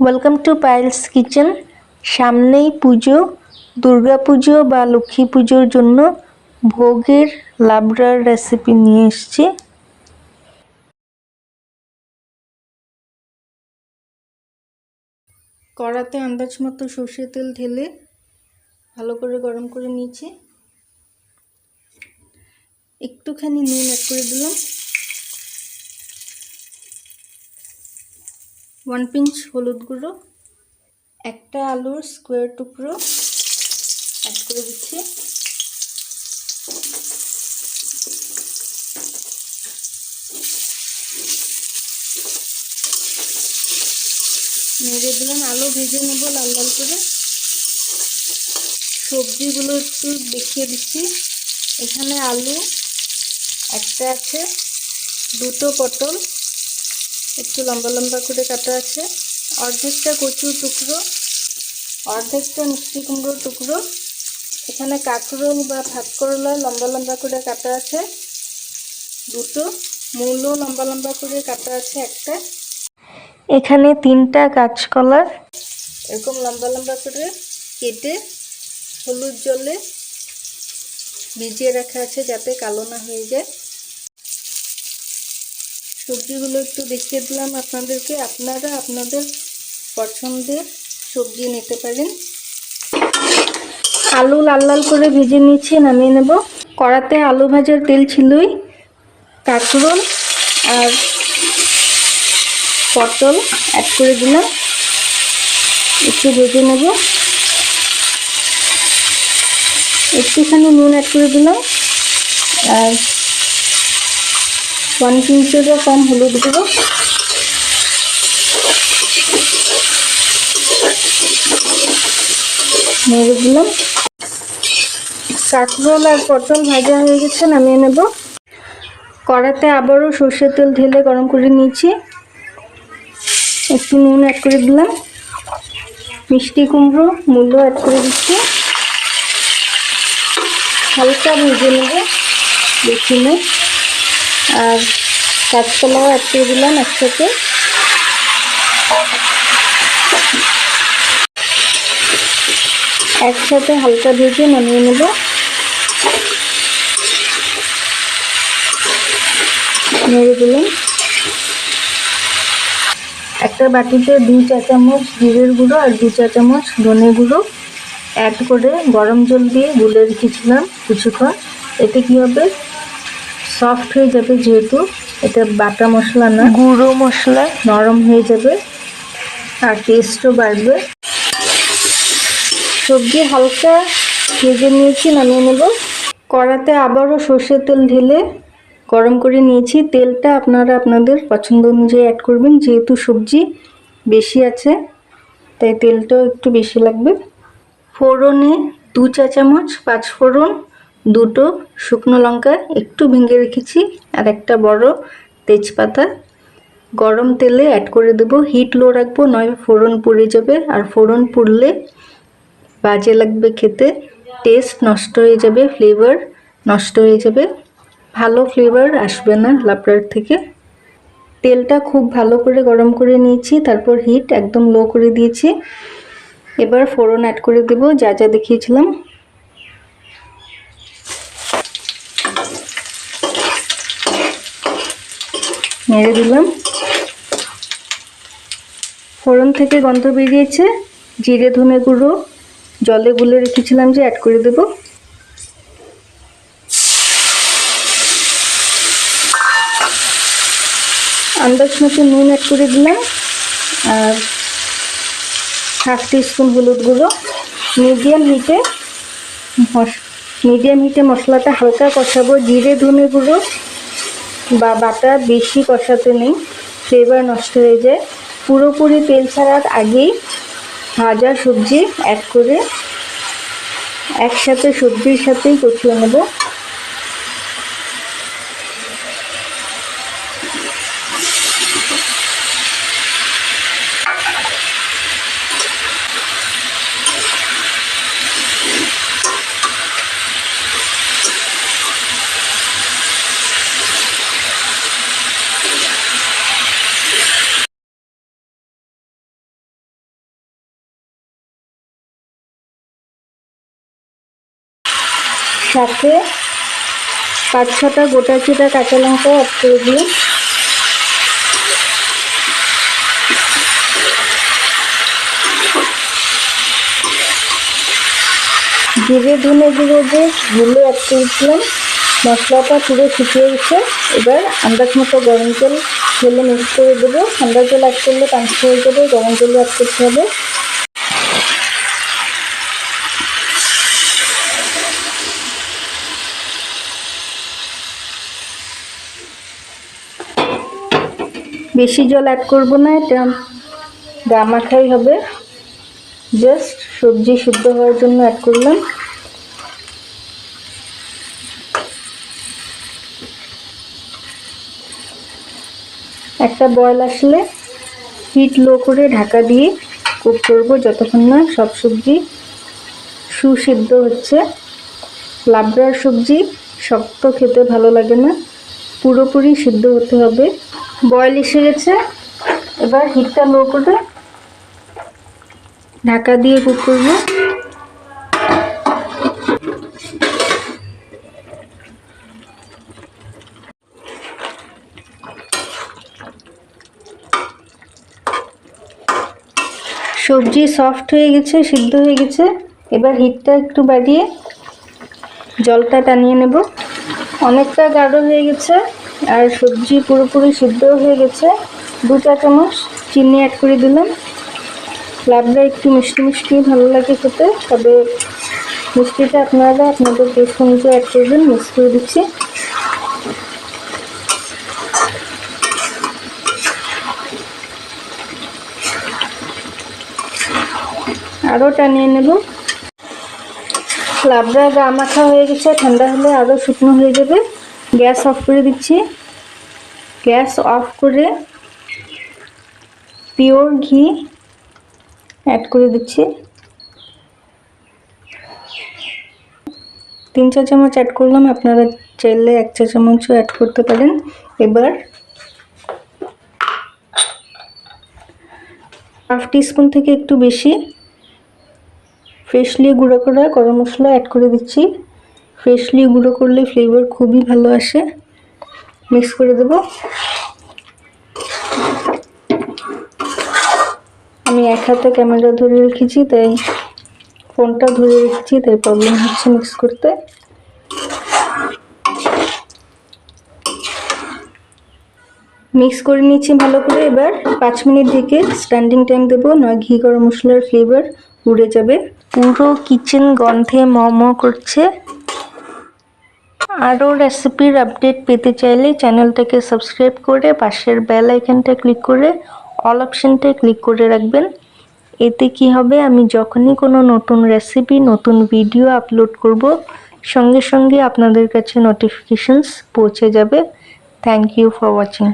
Welcome to piles kitchen সামনেই পুজো, দুর্গা পুজো বা লক্ষ্মী পুজোর জন্য ভোগের লাবড়ার রেসিপি নিয়ে এসেছি। কড়াতে আন্দাজ মতো সর্ষের তেল ঢেলে ভালো করে গরম করে নিয়েছি। একটুখানি নুন অ্যাড করে দিলাম। ওয়ান পিঞ্চ হলুদ গুঁড়ো, একটা আলুর স্কোয়ার টুকরো অ্যাড করে দিচ্ছি। নেড়ে দিলাম, আলু ভেজে নেব লাল লাল করে। সবজিগুলো একটু দেখিয়ে দিচ্ছি। এখানে আলু একটা আছে, দুটো পটল একটু লম্বা লম্বা করে কাটা আছে। অর্ধেকটা কচুর টুকরো, অর্ধেকটা মিষ্টি কুমড়োর টুকরো। এখানে কাঁকরোল বা করলা লম্বা লম্বা করে কাটা আছে। দুটো মূলও লম্বা লম্বা করে কাটা আছে একটা। এখানে তিনটা কাঁচকলা এরকম লম্বা লম্বা করে কেটে হলুদ জলে ভিজিয়ে রাখা আছে যাতে কালো না হয়ে যায়। সবজিগুলো একটু দেখিয়ে দিলাম আপনাদেরকে। আপনারা আপনাদের পছন্দের সবজি নিতে পারেন। আলু লাল লাল করে ভেজে নিয়েছি, নামিয়ে নেব। কড়াতে আলু ভাজার তেল ছিলই কাঁকরোল আর পটল অ্যাড করে দিলাম। একটু ভেজে নেব। একটুখানি নুন অ্যাড করে দিলাম। আর ওয়ান পিঞ্চেরও কম হলুদ গুঁড়ো নেড়ে দিলাম। কাঁকরোল আর পটল ভাজা হয়ে গেছে, নামিয়ে নেব। কড়াতে আবারও সর্ষের তেল ঢেলে গরম করে নিয়েছি। একটু নুন অ্যাড করে দিলাম। মিষ্টি কুমড়ো মূল্য অ্যাড করে দিচ্ছি। হালকা ভেজে নেব। বেশি নেই আর কাঁচকলাও অ্যাড করে দিলাম একসাথে। একসাথে হালকা ভেজে নামিয়ে নেব। নেড়ে দিলাম। একটা বাটিতে দু চা চামচ জিরের গুঁড়ো আর দু চা চামচ ধনে গুঁড়ো। অ্যাড করে গরম জল দিয়ে গুলে রেখেছিলাম কিছুক্ষণ। এতে কী হবে? সফট হয়ে যাবে যেহেতু এটা বাটা মশলা না। গুঁড়ো মশলা। নরম হয়ে যাবে আর টেস্টও বাড়বে। সবজি হালকা ভেজে নিয়েছি নামিয়ে নেব। কড়াতে আবারও সর্ষের তেল ঢেলে গরম করে নিয়েছি। তেলটা আপনারা আপনাদের পছন্দ অনুযায়ী অ্যাড করবেন যেহেতু সবজি বেশি আছে তাই তেলটাও একটু বেশি লাগবে। ফোড়নে দু চা চামচ পাঁচ ফোড়ন দুটো শুকনো লঙ্কা একটু ভেঙে রেখেছি আর একটা বড় তেজপাতা। গরম তেলে অ্যাড করে দেবো। হিট লো রাখব নয় ফোড়ন পুড়ে যাবে। আর ফোড়ন পুড়লে বাজে লাগবে খেতে। টেস্ট নষ্ট হয়ে যাবে ফ্লেভার নষ্ট হয়ে যাবে। ভালো ফ্লেভার আসবে না লাপড়ার থেকে। তেলটা খুব ভালো করে গরম করে নিয়েছি, তারপর হিট একদম লো করে দিয়েছি। এবার ফোড়ন অ্যাড করে দেব। যা যা দেখিয়েছিলাম। নেড়ে দিলাম। ফোড়ন থেকে গন্ধ বেরিয়েছে। জিরে, ধনে গুঁড়ো, জলে গুলে রেখেছিলাম যে অ্যাড করে দেব। আন্দাজ মতো নুন অ্যাড করে দিলাম। আর হাফ টিস্পুন হলুদ গুঁড়ো। মিডিয়াম হিটে মিডিয়াম হিটে মশলাটা হালকা কষাবো। জিরে, ধনে গুঁড়ো বা বাটা বেশি কষাতে নেই ফ্লেভার নষ্ট হয়ে যায়। পুরোপুরি তেল ছাড়ার আগেই ভাজা সবজি অ্যাড করে একসাথে সবজির সাথেই কষিয়ে নেব। সাথে পাঁচ ছটা গোটা চিটা কাঁচা লঙ্কা অ্যাড করে দিন জিরে, ধনে জিরে যে গুলো অ্যাড করেছিলাম মশলাটা পুরো শুকিয়ে গেছে। এবার আন্দাজ মতো গরম জল ঢেলে মিক্স করে দেবো। ঠান্ডা জল অ্যাড করলে পাঁচ হয়ে যাবে গরম জল অ্যাড করতে হবে। বেশি জল অ্যাড করব না, এটা গা মাখাই হবে। জাস্ট সবজি সিদ্ধ হওয়ার জন্য অ্যাড করলাম। একটা বয়ল আসলে হিট লো করে ঢাকা দিয়ে কুক করব, যতক্ষণ না সব সবজি সুসিদ্ধ হচ্ছে। লাবড়ার সবজি শক্ত খেতে ভালো লাগে না, পুরোপুরি সিদ্ধ হতে হবে। বয়েল এসে গেছে এবার হিটটা লো করে ঢাকা দিয়ে কুক করব। সবজি সফট হয়ে গেছে, সিদ্ধ হয়ে গেছে। এবার হিটটা একটু বাড়িয়ে জলটা টানিয়ে নেব। অনেকটা গাঢ় হয়ে গেছে। আর সবজি পুরোপুরি সিদ্ধ হয়ে গেছে। দু চা চামচ চিনি অ্যাড করে দিলাম। লাবড়া একটু মিষ্টি মিষ্টি ভালো লাগে খেতে, তবে মিষ্টিটা আপনারা আপনাদের টেস্ট অনুযায়ী অ্যাড করবেন মিক্স করে দিচ্ছি। আরও টানিয়ে নেব। লাবড়া গা মাখা হয়ে গেছে, ঠান্ডা হলে আরও শুকনো হয়ে যাবে। গ্যাস অফ করে দিচ্ছি। গ্যাস অফ করে পিওর ঘি অ্যাড করে দিচ্ছি। তিন চা চামচ অ্যাড করলাম, আপনারা চাইলে এক চা চামচও অ্যাড করতে পারেন। এবার হাফ টিস্পুন থেকে একটু বেশি ফ্রেশলি গুঁড়ো করা গরম মশলা অ্যাড করে দিচ্ছি। ফ্রেশলি গুঁড়ো করলে ফ্লেভার খুবই ভালো আসে। মিক্স করে দেব। আমি এক হাতে ক্যামেরা ধরে রেখেছি, তাই ফোনটা ধরে রেখেছি, তাই প্রবলেম হচ্ছে মিক্স করতে। মিক্স করে নিচ্ছি ভালো করে। এবার পাঁচ মিনিট থেকে স্ট্যান্ডিং টাইম দেবো। নয় ঘি গরম মশলার ফ্লেভার উড়ে যাবে। পুরো কিচেন গন্ধে ম করছে। আরও রেসিপির আপডেট পেতে চাইলে চ্যানেলটাকে সাবস্ক্রাইব করে পাশের বেল আইকনটা ক্লিক করে অল অপশানটায় ক্লিক করে রাখবেন। এতে কি হবে? আমি যখনই কোনো নতুন রেসিপি নতুন ভিডিও আপলোড করব, সঙ্গে সঙ্গে আপনাদের কাছে নোটিফিকেশানস পৌঁছে যাবে। Thank you for watching